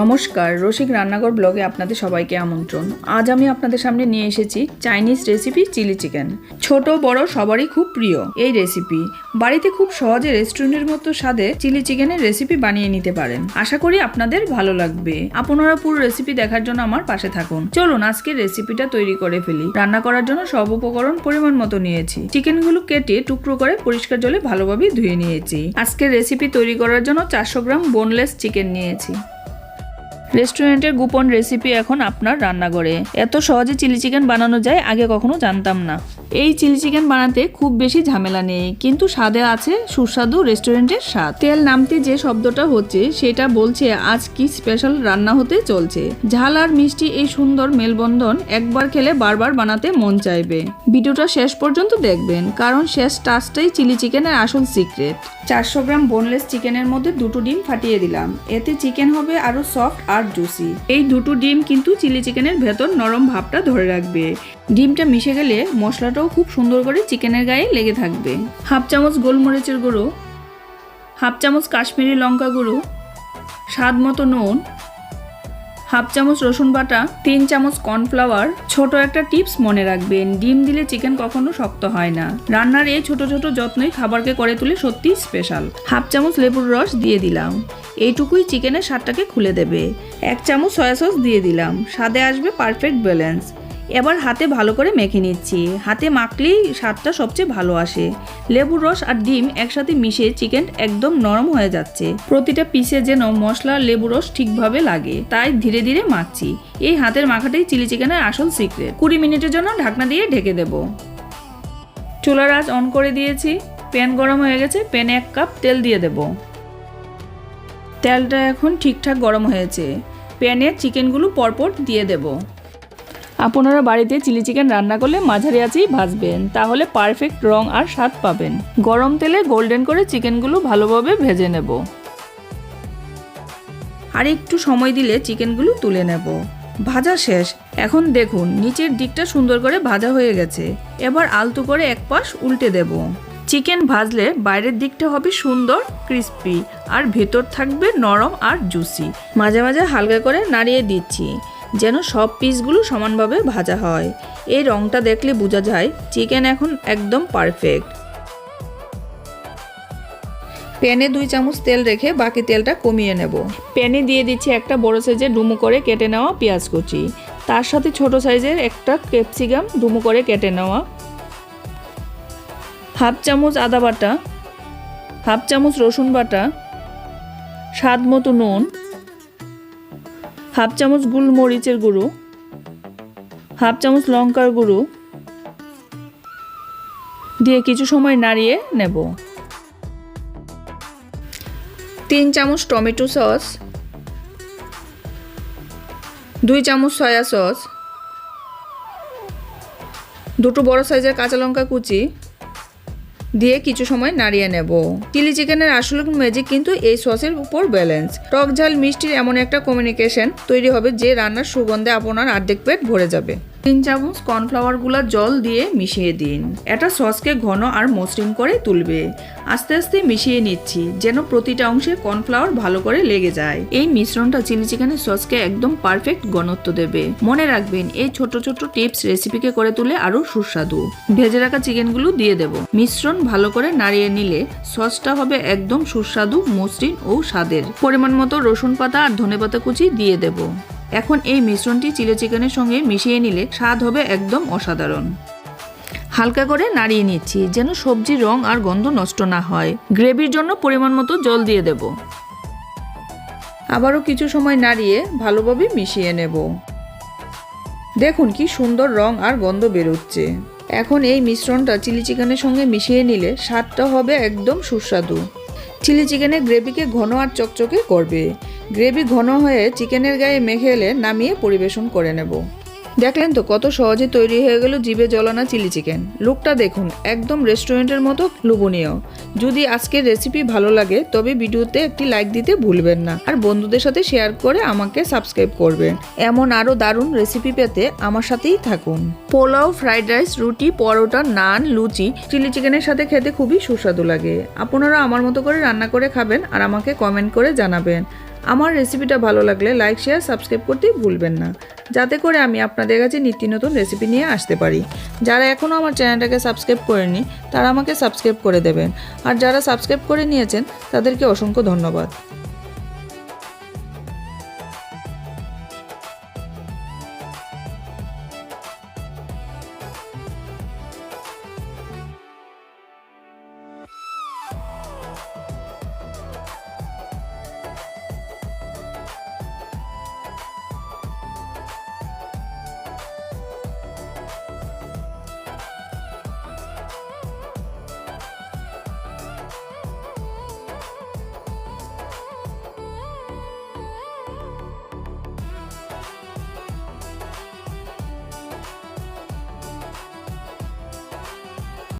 নমস্কার, রসিক রান্নাঘর ব্লগে আপনাদের সবাইকে আমন্ত্রণ। আজ আমি আপনাদের সামনে নিয়ে এসেছি চাইনিজ রেসিপি চিলি চিকেন। ছোট, বড়, সবারই খুব প্রিয় এই রেসিপি। বাড়িতে খুব সহজে রেস্টুরেন্টের মতো স্বাদে চিলি চিকেনের রেসিপি বানিয়ে নিতে পারেন। আশা করি আপনাদের ভালো লাগবে। আপনারা পুরো রেসিপি দেখার জন্য আমার পাশে থাকুন। চলুন আজকের রেসিপিটা তৈরি করে ফেলি। রান্না করার জন্য সব উপকরণ পরিমাণ মতো নিয়েছি। চিকেনগুলো কেটে টুকরো করে পরিষ্কার জলে ভালোভাবে ধুয়ে নিয়েছি। আজকের রেসিপি তৈরি করার জন্য চারশো গ্রাম বোনলেস চিকেন নিয়েছি। রেস্টুরেন্টের গোপন রেসিপি এখন আপনার রান্নাঘরে। এত সহজে চিলি চিকেন বানানো যায়, আগে কখনো জানতাম না। এই চিলি চিকেন বানাতে খুব বেশি ঝামেলা নেই, কিন্তু স্বাদে আছে সুস্বাদু রেস্টুরেন্টের স্বাদ। তেল নামতে যে শব্দটা হচ্ছে, সেটা বলছে আজ কি স্পেশাল রান্না হতে চলছে। ঝাল আর মিষ্টি এই সুন্দর মেলবন্ধন একবার খেলে বারবার বানাতে মন চাইবে। ভিডিওটা শেষ পর্যন্ত দেখবেন, কারণ শেষ টাচটাই চিলি চিকেনের আসল সিক্রেট চারশো গ্রাম বোনলেস চিকেনের মধ্যে দুটো ডিম ফাটিয়ে দিলাম। এতে চিকেন হবে আরও সফট আর জুসি এই দুটো ডিম কিন্তু চিলি চিকেনের ভেতর নরম ভাবটা ধরে রাখবে। ডিমটা মিশে গেলে মশলাটাও খুব সুন্দর করে চিকেনের গায়ে লেগে থাকবে। হাফ চামচ গোলমরিচের গুঁড়ো, হাফ চামচ কাশ্মীরি লঙ্কা গুঁড়ো, স্বাদ মতো নুন, হাফ চামচ রসুন বাটা, তিন চামচ কর্নফ্লাওয়ার। ছোট একটা টিপস মনে রাখবেন, ডিম দিলে চিকেন কখনো শক্ত হয় না। রান্নার এই ছোট ছোট যত্নই খাবারকে করে তুলে সত্যি স্পেশাল হাফ চামচ লেবুর রস দিয়ে দিলাম। এইটুকুই চিকেনের স্বাদটাকে খুলে দেবে। এক চামচ সয়া সস দিয়ে দিলাম। স্বাদে আসবে পারফেক্ট ব্যালেন্স এবার হাতে ভালো করে মেখে নিচ্ছি। হাতে মাখলেই স্বাদটা সবচেয়ে ভালো আসে। লেবুর রস আর ডিম একসাথে মিশিয়ে চিকেন একদম নরম হয়ে যাচ্ছে। প্রতিটা পিসে যেন মশলা লেবু রস ঠিকভাবে লাগে। তাই ধীরে ধীরে মাখছি। এই হাতের মাখাটাই চিলি চিকেনের আসল সিক্রেট। কুড়ি মিনিটের জন্য ঢাকনা দিয়ে ঢেকে দেব। চুলার আঁচ অন করে দিয়েছি। প্যান গরম হয়ে গেছে। প্যানে এক কাপ তেল দিয়ে দেব। তেলটা এখন ঠিকঠাক গরম হয়েছে। প্যানে চিকেনগুলো পরপর দিয়ে দেবো। আপনারা বাড়িতে চিলি চিকেন রান্না করলে মাঝারি আছেই ভাজবেন। তাহলে পারফেক্ট রং আর স্বাদ পাবেন। গরম তেলে গোল্ডেন করে চিকেনগুলো ভালোভাবে ভেজে নেব। আর একটু সময় দিলে চিকেনগুলো তুলে নেব। ভাজা শেষ। এখন দেখুন, নিচের দিকটা সুন্দর করে ভাজা হয়ে গেছে। এবার আলতো করে এক পাশ উল্টে দেব। চিকেন ভাজলে বাইরের দিকটা হবে সুন্দর, ক্রিস্পি। আর ভেতর থাকবে নরম আর জুসি। মাঝে মাঝে হালকা করে নাড়িয়ে দিচ্ছি। যেন সব পিসগুলো সমানভাবে ভাজা হয়। এই রংটা দেখলে বোঝা যায় চিকেন এখন একদম পারফেক্ট। প্যানে দুই চামচ তেল রেখে বাকি তেলটা কমিয়ে নেব। প্যানে দিয়ে দিচ্ছি একটা বড় সাইজের ডুমো করে কেটে নেওয়া পেঁয়াজ কুচি। তার সাথে ছোট সাইজের একটা ক্যাপসিকাম ডুমো করে কেটে নেওয়া। হাফ চামচ আদা বাটা, হাফ চামচ রসুন বাটা, স্বাদ মতো নুন হাফ চামচ গোলমরিচের গুঁড়ো, হাফ চামচ লঙ্কার গুঁড়ো দিয়ে কিছু সময় নাড়িয়ে নেব। তিন চামচ টমেটো সস, দুই চামচ সয়া সস, দুটো বড় সাইজের কাঁচা লঙ্কা কুচি দিয়ে কিছু সময় নাড়িয়ে নেব। চিলি চিকেনের আসল ম্যাজিক কিন্তু এই সসের উপর ব্যালেন্স টক ঝাল মিষ্টির এমন একটা কমিউনিকেশন তৈরি হবে যে রান্নার সুগন্ধে আপনার আর্ধেক পেট ভরে যাবে। তিন চামচ কর্নফ্লাওয়ারগুলা জল দিয়ে মিশিয়ে দিন। এটা সসকে ঘন আর মসৃণ করে তুলবে। আস্তে আস্তে মিশিয়ে নিচ্ছি, যেন প্রতিটা অংশে কর্নফ্লাওয়ার ভালো করে লেগে যায়। এই মিশ্রণটা চিলি চিকেনের সসকে একদম পারফেক্ট ঘনত্ব দেবে। মনে রাখবেন, এই ছোট ছোট টিপস রেসিপিকে করে তুলে আরও সুস্বাদু। ভেজে রাখা চিকেনগুলো দিয়ে দেব। মিশ্রণ ভালো করে নাড়িয়ে নিলে সসটা হবে একদম সুস্বাদু, মসৃণ ও স্বাদের। পরিমাণ মতো রসুন পাতা আর ধনেপাতা কুচি দিয়ে দেব। এখন এই মিশ্রণটি চিলি চিকেনের সঙ্গে মিশিয়ে নিলে স্বাদ হবে একদম অসাধারণ। হালকা করে নাড়িয়ে নিচ্ছি, যেন সবজির রং আর গন্ধ নষ্ট না হয়। গ্রেভির জন্য পরিমাণ মতো জল দিয়ে দেব। আবারও কিছু সময় নাড়িয়ে ভালোভাবে মিশিয়ে নেব। দেখুন কি সুন্দর রং আর গন্ধ বেরোচ্ছে। এখন এই মিশ্রণটা চিলি চিকেনের সঙ্গে মিশিয়ে নিলে স্বাদটা হবে একদম সুস্বাদু। চিলি চিকেনের গ্রেভিকে ঘন আর চকচকে করবে। গ্রেভি ঘন হয়ে চিকেনের গায়ে মেখে এলে নামিয়ে পরিবেশন করে নেব। দেখলেন তো কত সহজে তৈরি হয়ে গেল জিভে জলানা চিলি চিকেন। লুকটা দেখুন, একদম রেস্টুরেন্টের মতো লোভনীয়। যদি আজকের রেসিপি ভালো লাগে, তবে ভিডিওতে একটি লাইক দিতে ভুলবেন না। আর বন্ধুদের সাথে শেয়ার করে আমাকে সাবস্ক্রাইব করবেন। এমন আরও দারুণ রেসিপি পেতে আমার সাথেই থাকুন। পোলাও, ফ্রাইড রাইস, রুটি, পরোটা, নান, লুচি, চিলি চিকেনের সাথে খেতে খুবই সুস্বাদু লাগে। আপনারা আমার মতো করে রান্না করে খাবেন আর আমাকে কমেন্ট করে জানাবেন। আমার রেসিপিটা ভালো লাগলে লাইক শেয়ার সাবস্ক্রাইব করতে ভুলবেন না। যাতে করে আমি আপনাদের কাছে নিত্য নতুন রেসিপি নিয়ে আসতে পারি। যারা এখনও আমার চ্যানেলটাকে সাবস্ক্রাইব করেনি তারা আমাকে সাবস্ক্রাইব করে দেবেন। আর যারা সাবস্ক্রাইব করে নিয়েছেন, তাদেরকে অসংখ্য ধন্যবাদ।